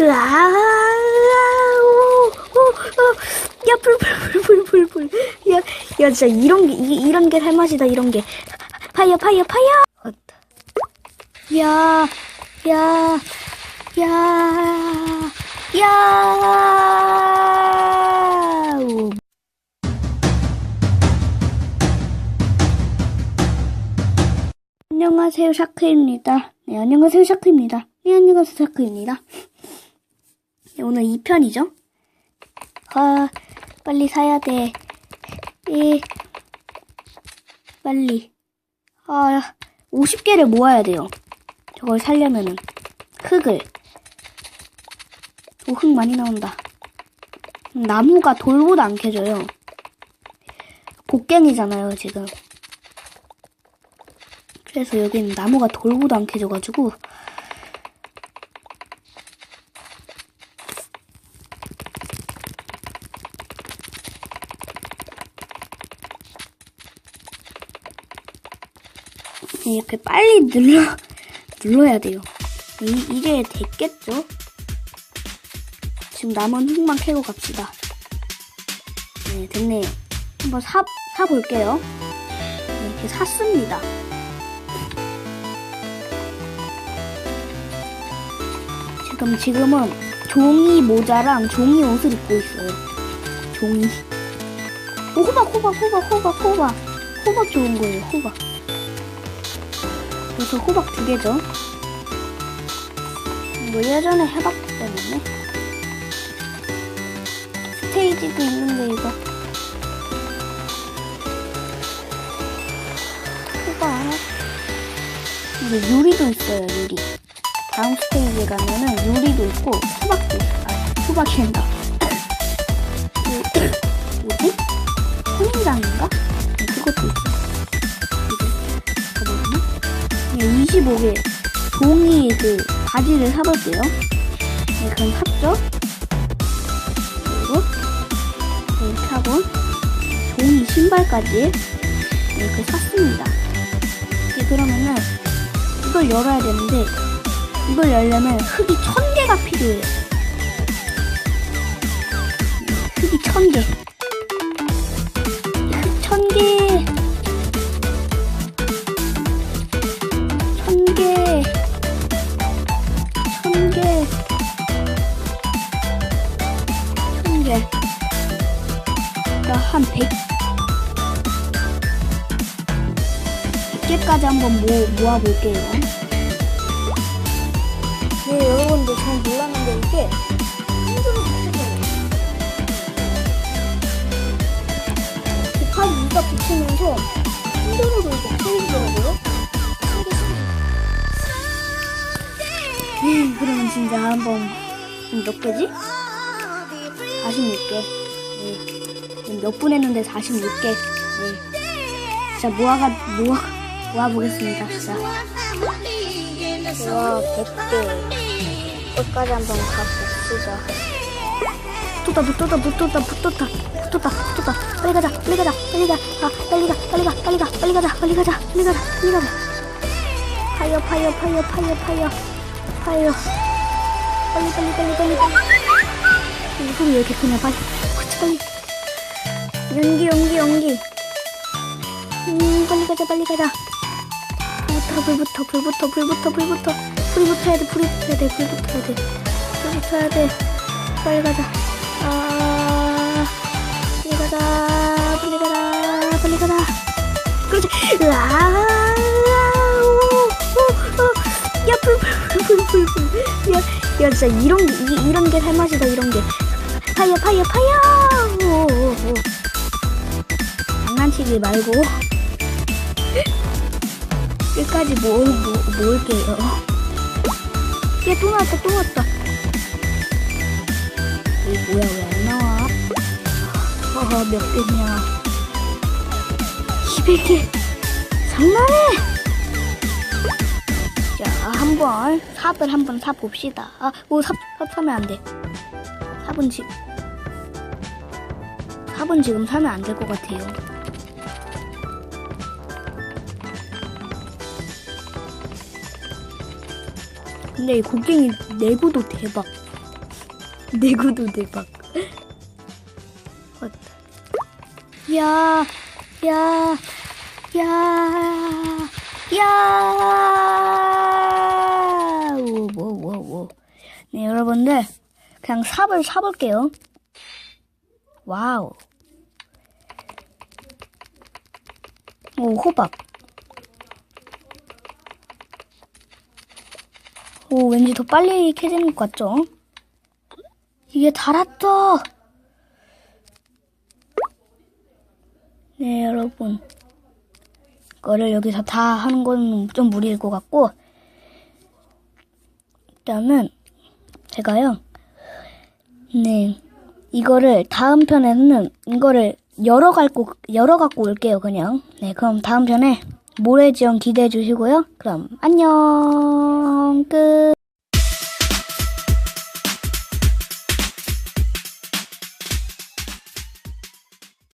으아, 오, 오, 오. 야. 야, 야, 진짜 이런 게, 이, 이런 게 살 맛이다, 이런 게. 파이어, 파이어, 파이어! 어따. 야, 야, 야. 안녕하세요, 샤크입니다. 네, 안녕하세요, 샤크입니다. 네, 안녕하세요, 샤크입니다. 네, 오늘 2편이죠? 아, 빨리 사야 돼. 예, 빨리. 아, 50개를 모아야 돼요. 저걸 살려면은. 흙을. 오, 흙 많이 나온다. 나무가 돌보다 안 캐져요. 곡괭이잖아요, 지금. 그래서 여기는 나무가 돌보도 안 캐져가지고 이렇게 빨리 눌러 눌러야 돼요. 이, 이게 됐겠죠? 지금 남은 흙만 캐고 갑시다. 네, 됐네요. 한번 사, 사볼게요. 네, 이렇게 샀습니다. 지금 지금은 종이 모자랑 종이 옷을 입고 있어요. 종이. 오, 호박, 호박, 호박, 호박, 호박. 호박 좋은 거예요, 호박. 그래서 호박 두 개죠. 이거 예전에 해봤기 때문에. 스테이지도 있는데, 이거. 호박. 이게 유리도 있어요, 유리. 다음 스테이지에 가면은 요리도 있고 수박도 있어. 아, 수박이 된다. 35개 종이 그 바지를 사볼게요. 네, 그럼 샀죠 그리고 네, 이렇게 하고 종이 신발까지 이렇게 샀습니다. 이제 그러면은 이걸 열어야 되는데 이걸 열려면 흙이 천개가 필요해요. 네, 흙이 천개. 100개까지 한번 모, 모아볼게요. 네, 여러분들 잘 몰랐는데 이게 힘들어 붙여요. 곱하기 2가 붙으면서 힘들어도 이렇게 풀리더라고요. 음, 그러면 진짜 한번 음, 몇 개지? 46개. 네. 몇 분 했는데 46개. 네. 진짜 모아가 모아 모아보겠습니다. 진짜. 와, 100개. 끝까지 한번 가봅시다. 붙었다, 붙었다, 붙었다, 붙었다, 붙었다, 붙었다. 빨리 가자, 빨리 가자, 빨리 가. 아, 빨리 가, 빨리 가, 빨리 가, 빨리 가자, 빨리 가자, 빨리 가자, 빨리 가자. 파이어, 파이어, 파이어, 파이어, 파이어, 파이어. 빨리, 빨리, 빨리, 빨리, 빨리. 이 소리 왜 이렇게 크냐, 빨리. 그치, 빨리. 연기, 연기, 연기. 음, 빨리 가자, 빨리 가자. 불부터 불부터 불부터 불부터 불이 붙어야 돼 불이 붙어야 돼불 붙어야 돼. 불 붙어야 돼. 빨리 가자. 아 빨리 가자 빨리 가자 빨리 가자. 그렇지. 으아 야불불불불불야 야 진짜 이런 게 이, 이런 게 살 맛이다 이런 게. 파이어 파이어 파이어! 오, 오, 오. 장난치지 말고 끝까지 모, 모, 모을게요. 얘또 나왔다, 또 나왔다. 이 뭐야, 왜 안 나와? 허허, 몇 개냐. 200개. 장난해! 자, 한 번, 삽을 한번 사봅시다. 아, 뭐, 삽, 삽 사면 안 돼. 삽은 지, 삽은 지금 사면 안 될 것 같아요. 근데 이 곡괭이 내부도 대박. 내구도 대박. 왔다. 야, 야, 야, 야. 오, 오, 오, 오. 네, 여러분들. 그냥 삽을 사볼게요. 와우. 오, 호박. 오, 왠지 더 빨리 캐지는 것 같죠? 이게 달았어! 네, 여러분. 이거를 여기서 다 하는 건 좀 무리일 것 같고, 일단은, 제가요, 네, 이거를 다음 편에는 이거를 열어 갖고, 열어 갖고 올게요, 그냥. 네, 그럼 다음 편에 모래지형 기대해 주시고요. 그럼, 안녕! 끝!